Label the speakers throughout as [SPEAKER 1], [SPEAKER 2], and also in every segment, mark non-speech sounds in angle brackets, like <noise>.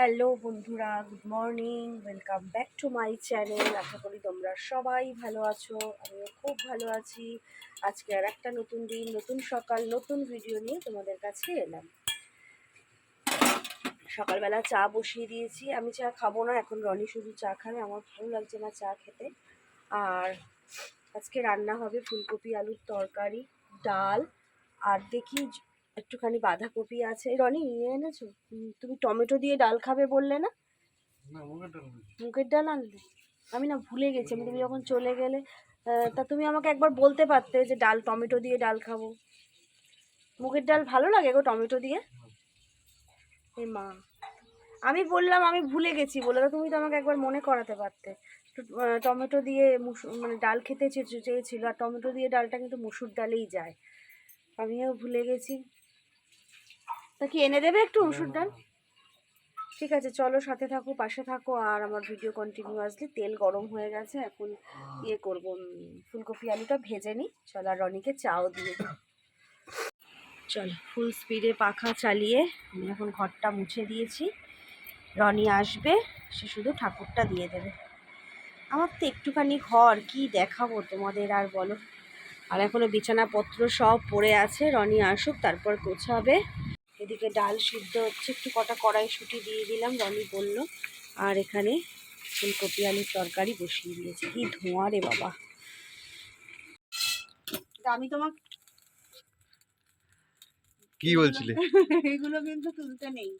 [SPEAKER 1] Hello বন্ধুরা, good morning, welcome back to my channel. আশা করি তোমরা সবাই ভালো আছো, আমিও খুব ভালো আছি। আজকে আর একটা নতুন দিন, নতুন সকাল, নতুন ভিডিও নিয়ে তোমাদের কাছে এলাম। সকালবেলা চা বসিয়ে দিয়েছি। আমি চা খাব না, এখন রনি শুধু চা খাবে, আমার ভালো লাগছে না চা খেতে। আর আজকে রান্না হবে ফুলকপি আলুর তরকারি, ডাল, আর দেখি একটুখানি বাঁধাকপি আছে। রনি নিয়ে এনেছো? তুমি টমেটো দিয়ে ডাল খাবে বললে না? মুগের ডাল আনলে? আমি না ভুলে গেছি আমি তুমি যখন চলে গেলে তা তুমি আমাকে একবার বলতে পারতে যে ডাল টমেটো দিয়ে ডাল খাব। মুগের ডাল ভালো লাগে গো টমেটো দিয়ে? এ মা আমি বললাম আমি ভুলে গেছি বলে তো তুমি তো আমাকে একবার মনে করাতে পারতে। টমেটো দিয়ে মুসুর মানে ডাল খেতে চেয়েছিল আর টমেটো দিয়ে ডালটা কিন্তু মুসুর ডালেই যায়। আমিও ভুলে গেছি। তা কি এনে দেবে একটু মুসুর ডাল ঠিক আছে চলো সাথে থাকো পাশে থাকো আর আমার ভিডিও কন্টিনিউয়াসলি তেল গরম হয়ে গেছে এখন ইয়ে করব ফুলকপি আলুটা ভেজে নিই। চলো আর রনিকে চাও দিয়ে দিই। চলো ফুল স্পিডে পাখা চালিয়ে আমি এখন ঘরটা মুছে দিয়েছি। রনি আসবে সে শুধু ঠাকুরটা দিয়ে দেবে। আমার তো একটুখানি ঘর কি দেখাবো তোমাদের আর বলো? আর এখনও বিছানাপত্র সব পড়ে আছে রনি আসুক তারপর গোছাবে। এদিকে ডাল সিদ্ধ হচ্ছে একটু কটা কড়াইশুঁটি দিয়ে দিলাম রনি বলল আর এখানে ফুলকপি আলুর তরকারি বসিয়ে দিয়েছি। কি ধোঁয়া রে বাবা। আমি তোমার
[SPEAKER 2] কি বলছিলে? <laughs>
[SPEAKER 1] এগুলো কিন্তু তুলতে নেই।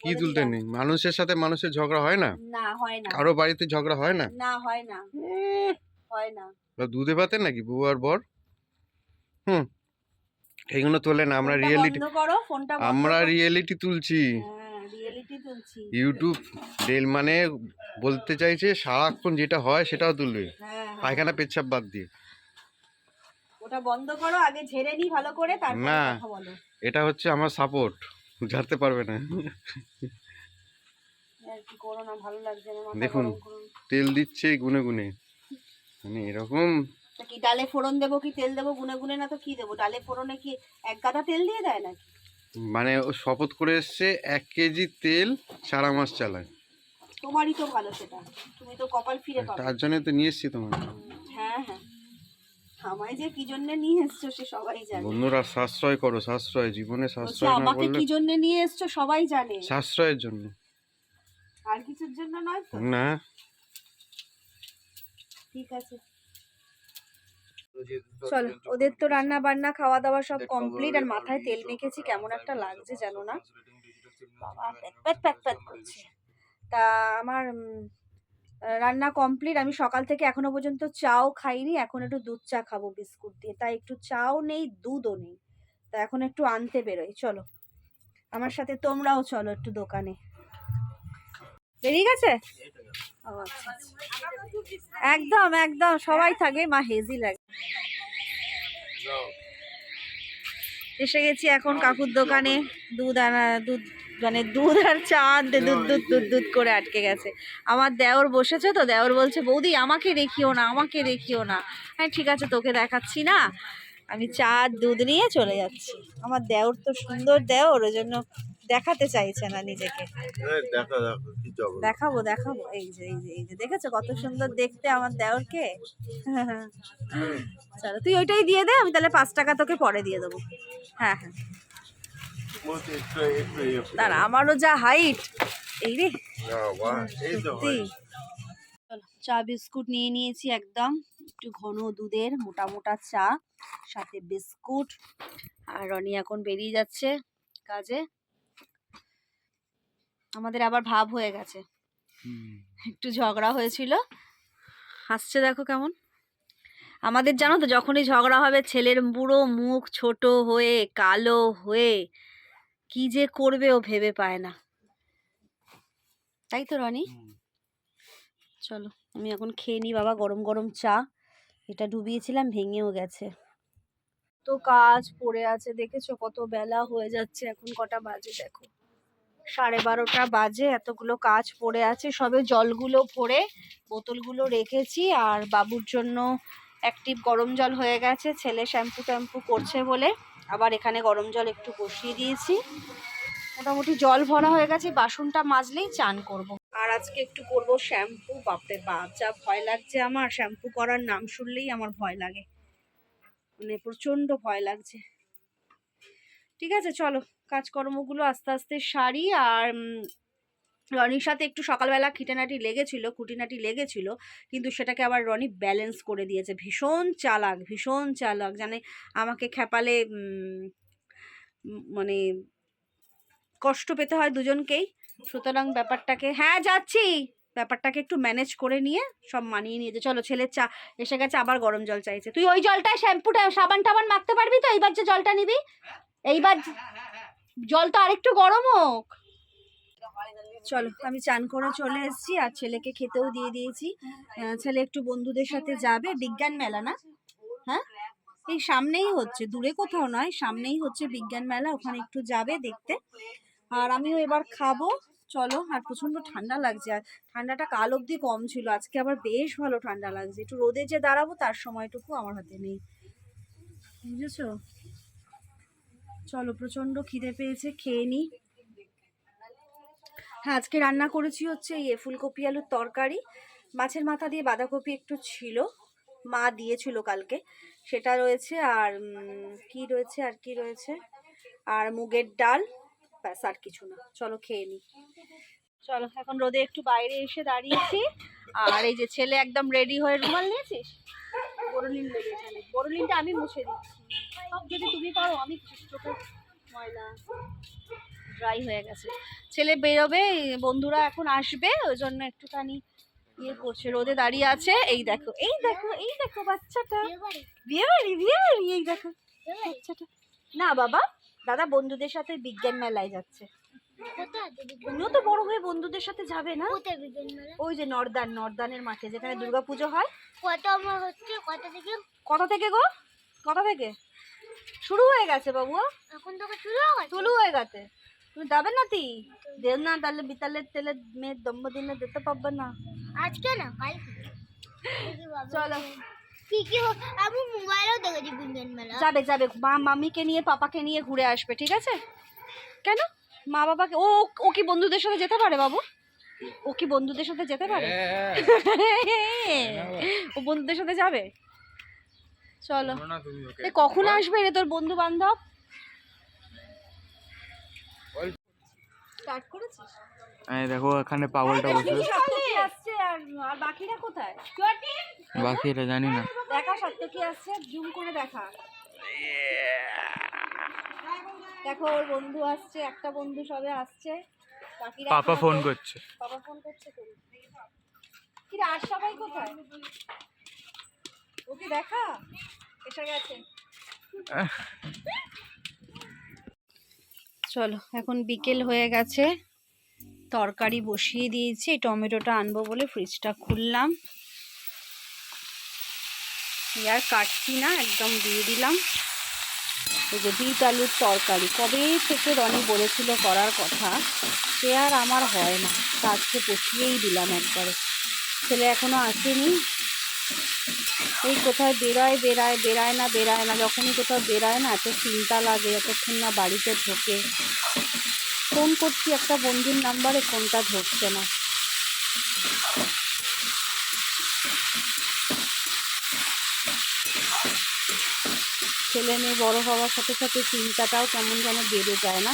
[SPEAKER 2] কি তুলতে নেই? মানুষের সাথে মানুষের ঝগড়া হয় না?
[SPEAKER 1] না হয় না।
[SPEAKER 2] কারও বাড়িতে ঝগড়া হয় না?
[SPEAKER 1] না হয় না। হয় না।
[SPEAKER 2] দুধে ভাতে নাকি বউ আর বর? হুম। এইগুলো তোলে না আমরা রিয়েলিটি আমরা রিয়েলিটি তুলছি।
[SPEAKER 1] হ্যাঁ
[SPEAKER 2] ইউটিউব ডেল মানে বলতে চাইছে সারাক্ষণ যেটা হয় সেটাও তুলবে।
[SPEAKER 1] হ্যাঁ হ্যাঁ।
[SPEAKER 2] পায়খানা পেচ্ছাপ বাদ দিয়ে।
[SPEAKER 1] ওটা বন্ধ করো আগে ঝেড়ে নি ভালো করে তারপর
[SPEAKER 2] না।
[SPEAKER 1] কথা বলো।
[SPEAKER 2] এটা হচ্ছে আমার সাপোর্ট ঝাড়তে পারবে না। দেখুন। তেল দিচ্ছে গুনে গুনে। মানে এরকম
[SPEAKER 1] তা কি ডালে ফোড়ন দেবো কি তেল দেবো? গুনে গুনে না তো কি দেবো? ডালে ফোড়নে কি এক গাদা তেল দিয়ে দেয় নাকি?
[SPEAKER 2] মানে ও শপথ করে এসছে এক কেজি তেল সারা মাস চালায়।
[SPEAKER 1] তোমারই তো ভালো সেটা। তুমি তো কপাল ফিরে পাবে।
[SPEAKER 2] তার জন্য তো নিয়ে এসছি তোমার
[SPEAKER 1] হ্যাঁ হ্যাঁ। আমায় যে কি জন্য নিয়ে এসছো সে সবাই জানে।
[SPEAKER 2] বন্ধুরা সাশ্রয় করো সাশ্রয়। জীবনে সাশ্রয় না
[SPEAKER 1] আমাকে কি জন্য নিয়ে এসছো সবাই জানে।
[SPEAKER 2] সাশ্রয়ের জন্য।
[SPEAKER 1] আর কিছুর জন্য নয় তো?
[SPEAKER 2] না।
[SPEAKER 1] ঠিক আছে। চলো ওদের তো রান্না বান্না খাওয়া দাওয়া সব কমপ্লিট আর মাথায় তেল মেখেছি কেমন একটা লাগছে জানো না? বাবা প্যাক প্যাক করছে। তা আমার রান্না কমপ্লিট আমি সকাল থেকে এখনও পর্যন্ত চাও খাইনি এখন একটু দুধ চা খাব বিস্কুট দিয়ে। তাই একটু চাও নেই দুধও নেই। তা এখন একটু আনতে বেরোই চলো। আমার সাথে তোমরাও চলো একটু দোকানে। বেরিয়ে গেছে? আচ্ছা আচ্ছা। একদম একদম, সবাই থাকে, মা হেজি লাগে। এসে গেছি এখন কাকুর দোকানে, দুধ আনা, দুধ মানে দুধ আর চা আনতে, দুধ দুধ দুধ দুধ করে আটকে গেছে। আমার দেওর বসেছে তো, দেওর বলছে, বৌদি, আমাকে দেখিও না, আমাকে দেখিও না। হ্যাঁ ঠিক আছে, তোকে দেখাচ্ছি না। আমি চা দুধ নিয়ে চলে যাচ্ছি। আমার দেওর তো সুন্দর দেওর, ওই জন্য দেখাতে চাইছে না নিজেকে। দেখাবো দেখাবো। এই যে এই যে এই যে দেখেছ কত সুন্দর দেখতে আমার দেওরকে? চলো তুই ওইটাই দিয়ে দে আমি তাহলে পাঁচ টাকা তোকে পরে দিয়ে দেবো। হ্যাঁ হ্যাঁ। দাঁড়া আমারও যা হাইট এই রে। চা বিস্কুট নিয়ে নিয়েছি একদম। একটু ঘন দুধের মোটা মোটা চা সাথে বিস্কুট। আর রনি এখন বেরিয়ে যাচ্ছে কাজে। আমাদের আবার ভাব হয়ে গেছে। একটু ঝগড়া হয়েছিল। হাসছে দেখো কেমন? আমাদের জানো তো যখনই ঝগড়া হবে ছেলের বুড়ো মুখ ছোট হয়ে কালো হয়ে কি যে করবে ও ভেবে পায় না। তাই তো রনি? চলো আমি এখন খেয়ে নিই বাবা গরম গরম চা। এটা ডুবিয়েছিলাম ভেঙেও গেছে। তো কাজ পড়ে আছে দেখেছ? কত বেলা হয়ে যাচ্ছে এখন কটা বাজে দেখো। সাড়ে বারোটা বাজে, এতগুলো কাজ পড়ে আছে, সবে জলগুলো ভরে বোতলগুলো রেখেছি আর বাবুর জন্য অ্যাক্টিভ গরম জল হয়ে গেছে, ছেলে শ্যাম্পু ট্যাম্পু করছে বলে আবার এখানে গরম জল একটু বসিয়ে দিয়েছি। মোটামুটি জল ভরা হয়ে গেছে, বাসনটা মাজলেই চান করব। আর আজকে একটু করব শ্যাম্পু বাপরে বাপ, যা ভয় লাগছে আমার শ্যাম্পু করার নাম শুনলেই আমার ভয় লাগে। মানে প্রচণ্ড ভয় লাগছে। ঠিক আছে, চলো। কাজকর্মগুলো আস্তে আস্তে সারি আর রনির সাথে একটু সকালবেলা খিটানাটি লেগেছিল, খুঁটিনাটি লেগেছিল, কিন্তু সেটাকে আবার রনি ব্যালেন্স করে দিয়েছে। ভীষণ চালাক ভীষণ চালাক, জানে আমাকে খেপালে মানে কষ্ট পেতে হয় দুজনকেই। সুতরাং ব্যাপারটাকে হ্যাঁ যাচ্ছি। ব্যাপারটাকে একটু ম্যানেজ করে নিয়ে সব মানিয়ে নিয়েছে। চলো, ছেলের চা এসে গেছে, আবার গরম জল চাইছে। তুই ওই জলটায় শ্যাম্পুটা সাবান টাবান মাখতে পারবি তো? এইবার যে জলটা নিবি? এইবার জল তো আরেকটু গরম হোক। চলো, আমি চান করে চলে এসেছি, আর ছেলেকে খেতেও দিয়ে দিয়েছি। ছেলে একটু বন্ধুদের সাথে যাবে, বিজ্ঞান মেলা না? হ্যাঁ? এই সামনেই হচ্ছে, দূরে কোথাও নয়, সামনেই হচ্ছে বিজ্ঞান মেলা, ওখানে একটু যাবে দেখতে। আর আমিও এবার খাব, চলো, আর প্রচণ্ড ঠান্ডা লাগছে, আর ঠান্ডাটা কাল অবধি কম ছিল, আজকে আবার বেশ ভালো ঠান্ডা লাগছে, একটু রোদে যে দাঁড়াবো তার সময়টুকু আমার হাতে নেই। বুঝেছ? চলো প্রচণ্ড খিদে পেয়েছে, খেয়ে নিই হ্যাঁ আজকে রান্না করেছি হচ্ছে ইয়ে ফুলকপি আলুর তরকারি। মাছের মাথা দিয়ে বাঁধাকপি একটু ছিল, মা দিয়েছিল কালকে। সেটা রয়েছে আর কি রয়েছে আর কি রয়েছে? আর মুগের ডাল, ব্যাস, আর কিছু না। চলো, খেয়ে নিই চলো, এখন রোদে একটু বাইরে এসে দাঁড়িয়েছি। আর এই যে ছেলে একদম রেডি হয়ে রুমাল নিয়েছিস? এখানে। বড়লিনটা আমি মুছে দিচ্ছি। সব যদি তুমি পারো আমি চোখে ময়লা ড্রাই হয়ে গেছে। ছেলে বেরোবে বন্ধুরা এখন আসবে ওই জন্য একটুখানি ইয়ে করছে রোদে দাঁড়িয়ে আছে। এই দেখো এই দেখো এই দেখো বাচ্চাটা। বিয়ে বাড়ি বিয়ে বাড়ি এই দেখো বাচ্চাটা। না বাবা দাদা বন্ধুদের সাথে বিজ্ঞান মেলায় যাচ্ছে। তুমিও তো বড় হয়ে বন্ধুদের সাথে যাবে না? ওই যে নর্দান নর্দানের মাঠে যেখানে দুর্গাপুজো হয়।
[SPEAKER 3] কত আমার হচ্ছে কত থেকে?
[SPEAKER 1] কটা থেকে গো? কটা থেকে? শুরু হয়ে গেছে বাবু।
[SPEAKER 3] এখন তোকে শুরু হয়ে গেছে?
[SPEAKER 1] শুরু হয়ে গেছে। তুমি যাবে না তুই দেব না তাহলে বিতালের তেলে মেয়ের জন্মদিনে দিতে পারবে না।
[SPEAKER 3] আজকে না বাবা।
[SPEAKER 1] চলো।
[SPEAKER 3] কি কি আমি মোবাইলেও দেখেছি বিজ্ঞান মেলা।
[SPEAKER 1] যাবে যাবে। মা মামিকে নিয়ে পাপাকে নিয়ে ঘুরে আসবে ঠিক আছে? কেন? মা বাবাকে ও ও কি বন্ধুদের সাথে যেতে পারে বাবু? ও কি বন্ধুদের সাথে যেতে পারে? ও বন্ধুদের সাথে যাবে? চলো। এ কখন আসবে রে তোর বন্ধু বান্ধব
[SPEAKER 4] এই দেখো এখানে পাগলটা বসে
[SPEAKER 1] আসছে আর বাকিরা কোথায়?
[SPEAKER 4] বাকি এটা জানি না।
[SPEAKER 1] দেখা সপ্তকী আসছে? জুম করে দেখা। দেখো ওর বন্ধু আসছে একটা বন্ধু সবে আসছে। বাকিরা
[SPEAKER 4] পাপা ফোন করছে।
[SPEAKER 1] বাবা ফোন করছে কি রে, আর সবাই কোথায়? ওকে দেখা? এসে গেছে। চলো, এখন বিকেল হয়ে গেছে। তরকারি বসিয়ে দিয়েছি টমেটোটা আনব বলে ফ্রিজটা খুললাম। আর কাটছি না, একদম দিয়ে দিলাম। এই যে বিট আলুর তরকারি, কবে থেকে রনি বলেছিল করার কথা, সে আর আমার হয় না। তা আজকে বসিয়েই দিলাম একবারে। ছেলে এখনও আসেনি। এই কোথায় বেরায় বেরায় বেরায় না বেরায় না যখনই কোথাও বেরায় না এত চিন্তা লাগে যতক্ষণ না বাড়িতে ঢোকে। ফোন করছি একটা বন্ধুর নাম্বারে ফোনটা ধরছে না। ছেলে মেয়ে বড় হওয়ার সাথে সাথে চিন্তাটাও কেমন যেন বেড়ে যায় না।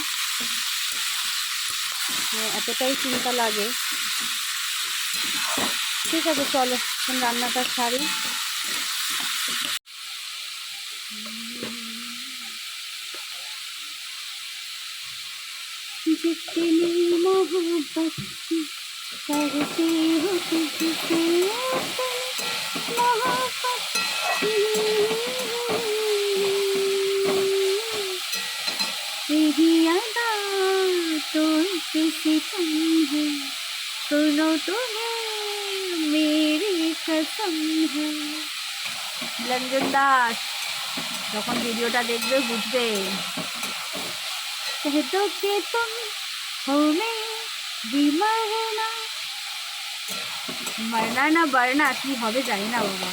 [SPEAKER 1] হ্যাঁ, এতটাই চিন্তা লাগে। ঠিক আছে চলো এখন রান্নাটা সারি। जितनी मोहब्बत करते हो तुझसे मोहब्बत तेरी अदा तो सितम है, सुनो तो तुम्हें मेरी कसम है। लंजनदास যখন ভিডিওটা দেখবে বুঝবে कह दो कि तुम हो मेरी मरना मरना না বারনা কি হবে জানি না বাবা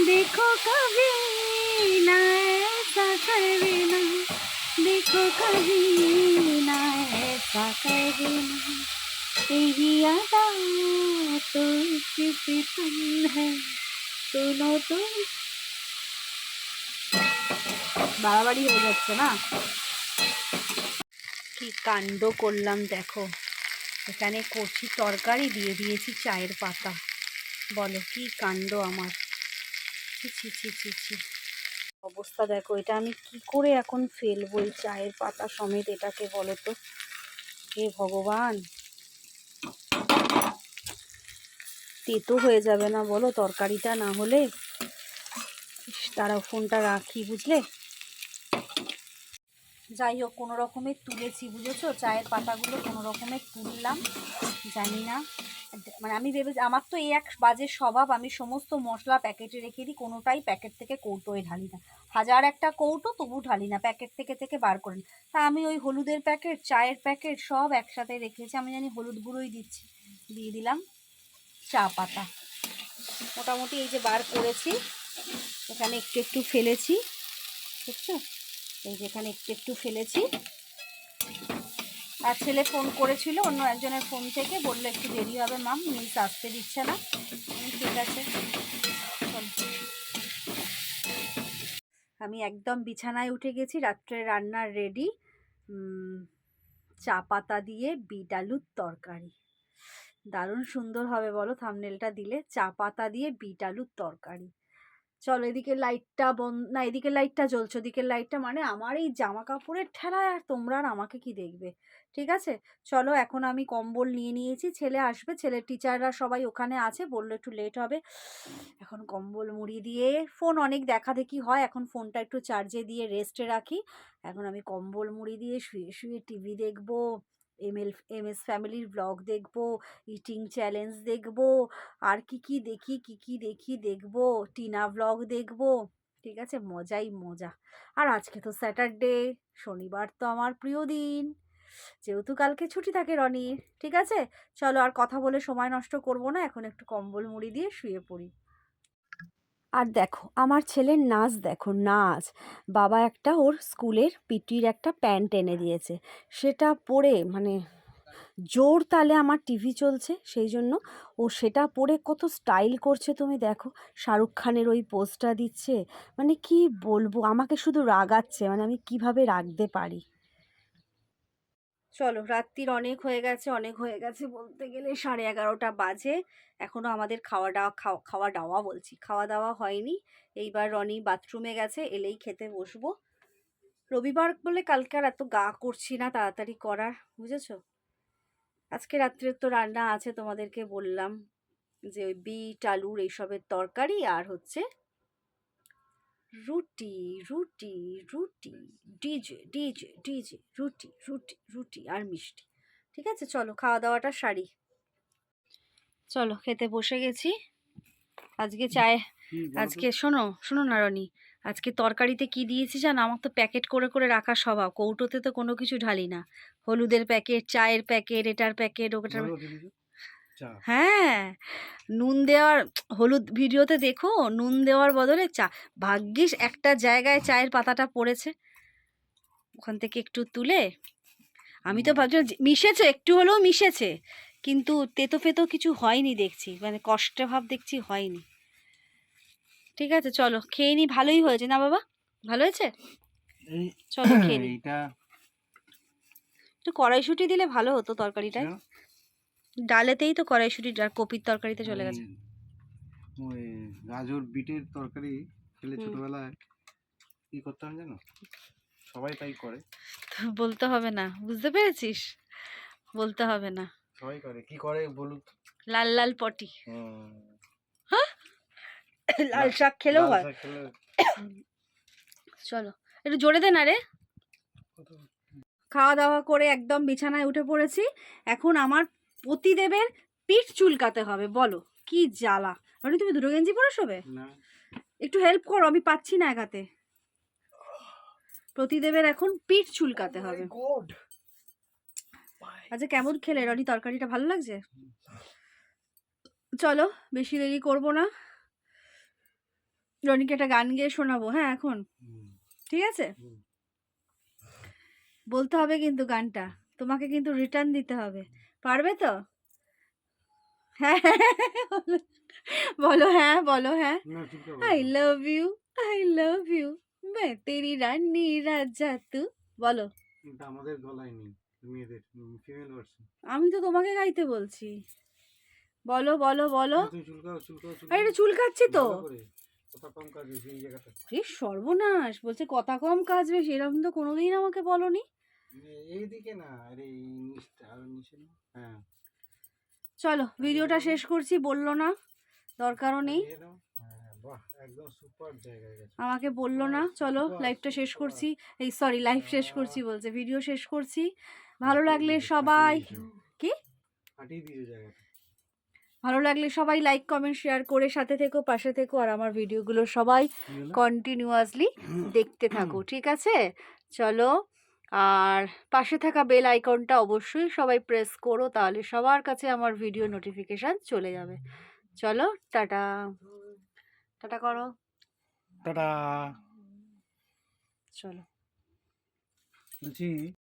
[SPEAKER 1] देखो कभी ना ऐसा करना देखो कभी ना ऐसा करना तेरी अदा तो किसी तुम করো না হতো বাড়াবাড়ি হয়ে যাচ্ছে না? কি কাণ্ড করলাম দেখো। এখানে কচি তরকারি দিয়ে দিয়েছি চায়ের পাতা। বলো, কি কাণ্ড আমার? ছি ছি ছি ছি ছি। অবস্থা দেখো, এটা আমি কি করে এখন ফেলব এই চায়ের পাতা সমেত এটাকে বলো তো? হে ভগবান! তেতো হয়ে যাবে না, বলো তরকারিটা না হলে। তারা ফোনটা রাখি, বুঝলে? যাই হোক, কোনো রকমে তুলেছি, বুঝেছ? চায়ের পাতাগুলো কোনো রকমে তুললাম, জানি না। মানে আমি ভেবে আমার তো এই এক বাজে স্বভাব, আমি সমস্ত মশলা প্যাকেটে রেখে দিই, কোনোটাই প্যাকেট থেকে কৌটোয় ঢালি না। হাজার একটা কৌটো তবু ঢালি না, প্যাকেট থেকে থেকে বার করে নিই তা আমি ওই হলুদের প্যাকেট, চায়ের প্যাকেট সব একসাথে রেখেছি, আমি জানি হলুদ গুঁড়োই দিচ্ছি, দিয়ে দিলাম। চা পাতা। মোটামুটি এই যে বার করেছি, এখানে একটু একটু ফেলেছি দেখছ এই যে এখানে একটু একটু ফেলেছি। আর ছেলে ফোন করেছিল, অন্য একজনের ফোন থেকে, বলল একটু দেরি হবে মাম মিস আসতে দিচ্ছে না। ঠিক আছে আমি একদম বিছানায় উঠে গেছি, রাত্রে রান্নার রেডি চা পাতা দিয়ে বিট আলুর তরকারি। দারুণ সুন্দর হবে বলো থামনেলটা দিলে। চা পাতা দিয়ে বিট আলুর তরকারি। চলো এদিকে লাইটটা বন্ধ না, এদিকে লাইটটা জ্বলছে, ওদিকে লাইটটা মানে আমার এই জামা কাপড়ের ঠেলায় আর তোমরা আর আমাকে কি দেখবে? ঠিক আছে? চলো এখন আমি কম্বল নিয়ে নিয়েছি, ছেলে আসবে, ছেলের টিচাররা সবাই ওখানে আছে, বলল একটু লেট হবে। এখন কম্বল মুড়ি দিয়ে ফোন অনেক দেখা দেখি হয়, এখন ফোনটা একটু চার্জে দিয়ে রেস্টে রাখি। এখন আমি কম্বল মুড়ি দিয়ে শুয়ে শুয়ে টিভি দেখব। এম এল এম এস ফ্যামিলির ব্লগ দেখব ইটিং চ্যালেঞ্জ দেখব, আর কি কি দেখি, কি কি দেখি দেখব, টিনা ব্লগ দেখব। ঠিক আছে, মজাই মজা। আর আজকে তো স্যাটারডে শনিবার তো আমার প্রিয় দিন। যেহেতু কালকে ছুটি থাকে রনির, ঠিক আছে? চলো আর কথা বলে সময় নষ্ট করব না, এখন একটু কম্বল মুড়ি দিয়ে শুয়ে পড়ি। আর দেখো, আমার ছেলের নাচ দেখো, নাচ। বাবা একটা ওর স্কুলের পিটির একটা প্যান্ট এনে দিয়েছে। সেটা পরে মানে জোর তালে আমার টিভি চলছে, সেই জন্য ও সেটা পরে কত স্টাইল করছে তুমি দেখো। শাহরুখ খানের ওই পোস্টটা দিচ্ছে। মানে কি বলব, আমাকে শুধু রাগাচ্ছে মানে আমি কীভাবে রাখতে পারি? চলো রাত্রির অনেক হয়ে গেছে, অনেক হয়ে গেছে বলতে গেলে সাড়ে এগারোটা বাজে। এখনও আমাদের খাওয়া দাওয়া খাওয়া খাওয়া দাওয়া বলছি, খাওয়া দাওয়া হয়নি। এইবার রনি বাথরুমে গেছে, এলেই খেতে বসবো। রবিবার বলে কালকে আর এত গা করছি না, তাড়াতাড়ি করার, বুঝেছ? আজকে রাত্রের তো রান্না আছে তোমাদেরকে বললাম যে ওই বিট, আলুর এইসবের তরকারি আর হচ্ছে রুটি রুটি রুটি। ডিজে ডিজে ডিজে রুটি রুটি রুটি আর মিষ্টি। ঠিক আছে? চলো খাওয়া দাওয়াটা সারি। চলো খেতে বসে গেছি। আজকে চায় আজকে শোনো শোনো না রনি আজকে তরকারিতে কি দিয়েছি জানো? আমার তো প্যাকেট করে করে রাখা স্বভাব। কৌটোতে তো কোনো কিছু ঢালি না। হলুদের প্যাকেট চায়ের প্যাকেট এটার প্যাকেট ওটার হ্যাঁ নুন দেওয়ার হলুদ ভিডিওতে দেখো নুন দেওয়ার বদলে চা। ভাগ্যিস একটা জায়গায় চায়ের পাতাটা পড়েছে। ওখান থেকে একটু তুলে। আমি তো ভাবছি মিশেছে একটু হলেও মিশেছে। কিন্তু তেতো ফেতো কিছু হয়নি দেখছি। মানে কষ্টে ভাব দেখছি হয়নি। ঠিক আছে চলো খেয়ে নি ভালোই হয়েছে না বাবা? ভালো হয়েছে? চলো খেয়ে নি। একটু কড়াইশুঁটি দিলে ভালো হতো তরকারিটায়। ডালেতেই তো কড়াইশুঁটি আর কপির তরকারিতে চলে গেছে।
[SPEAKER 2] ওই গাজর বিটের তরকারি খেলে। ছোটবেলায় কি করতাম জানো? সবাই তাই করে।
[SPEAKER 1] বলতে হবে না বুঝতে পেরেছিস? বলতে হবে না।
[SPEAKER 2] সবাই করে কি করে বলুন
[SPEAKER 1] লাল লাল পটি।
[SPEAKER 2] হুম,
[SPEAKER 1] লাল শাক খেলেও হয়। চলো একটু জোরে দে না রে। খাওয়া দাওয়া করে একদম বিছানায় উঠে পড়েছি। এখন আমার পতিদেবের পিঠ চুলকাতে হবে বলো কি জ্বালা। রনি তুমি দুটো গেঞ্জি পরে শোবে একটু হেল্প করো আমি পাচ্ছি না একাতে প্রতিদেবের এখন পিঠ চুলকাতে হবে। আচ্ছা কেমন খেলে? রনি তরকারিটা ভালো লাগছে? চলো বেশি দেরি করব না। রনিকে একটা গান গেয়ে শোনাবো হ্যাঁ এখন? ঠিক আছে?
[SPEAKER 5] বলতে হবে কিন্তু গানটা। তোমাকে কিন্তু রিটার্ন দিতে হবে। পারবে তো? হ্যাঁ বলো। হ্যাঁ বলো হ্যাঁ। I love you I love you मैं तेरी रानी राजा तू বলো
[SPEAKER 6] কিন্তু আমাদের গলায় নেই মেয়েদের ফিমেল ভার্সন
[SPEAKER 5] আমি তো তোমাকে গাইতে বলছি বলো বলো বলো
[SPEAKER 6] তুমি চুলকাও চুলকাও
[SPEAKER 5] আরে এটা চুলকাচ্ছি তো
[SPEAKER 6] ভালো করে। কথা কম কাজ বেশি এই জায়গাটা
[SPEAKER 5] এ সর্বনাশ বলছে কথা কম কাজ বেশি এরকম তো কোনোদিন আমাকে বলনি
[SPEAKER 6] এই- এইদিকে না আরে এই নিচটা আর নিচে না হ্যাঁ
[SPEAKER 5] চলো ভিডিওটা শেষ করছি বললো না দরকারও নেই আমাকে বলল না চলো লাইভটা শেষ করছি। এই সরি লাইভ শেষ করছি বলছে ভিডিও শেষ করছি। ভালো লাগলে সবাই কি? ভালো লাগলে সবাই লাইক কমেন্ট শেয়ার করে সাথে থেকো পাশে থেকো আর আমার ভিডিওগুলো সবাই কন্টিনিউয়াসলি <coughs> দেখতে থাকো ঠিক আছে? চলো আর পাশে থাকা বেল আইকনটা অবশ্যই সবাই প্রেস করো তাহলে সবার কাছে আমার ভিডিও নোটিফিকেশান চলে যাবে। চলো টাটা। টাটা করো।
[SPEAKER 6] টাটা।
[SPEAKER 5] চলো।
[SPEAKER 6] বলছি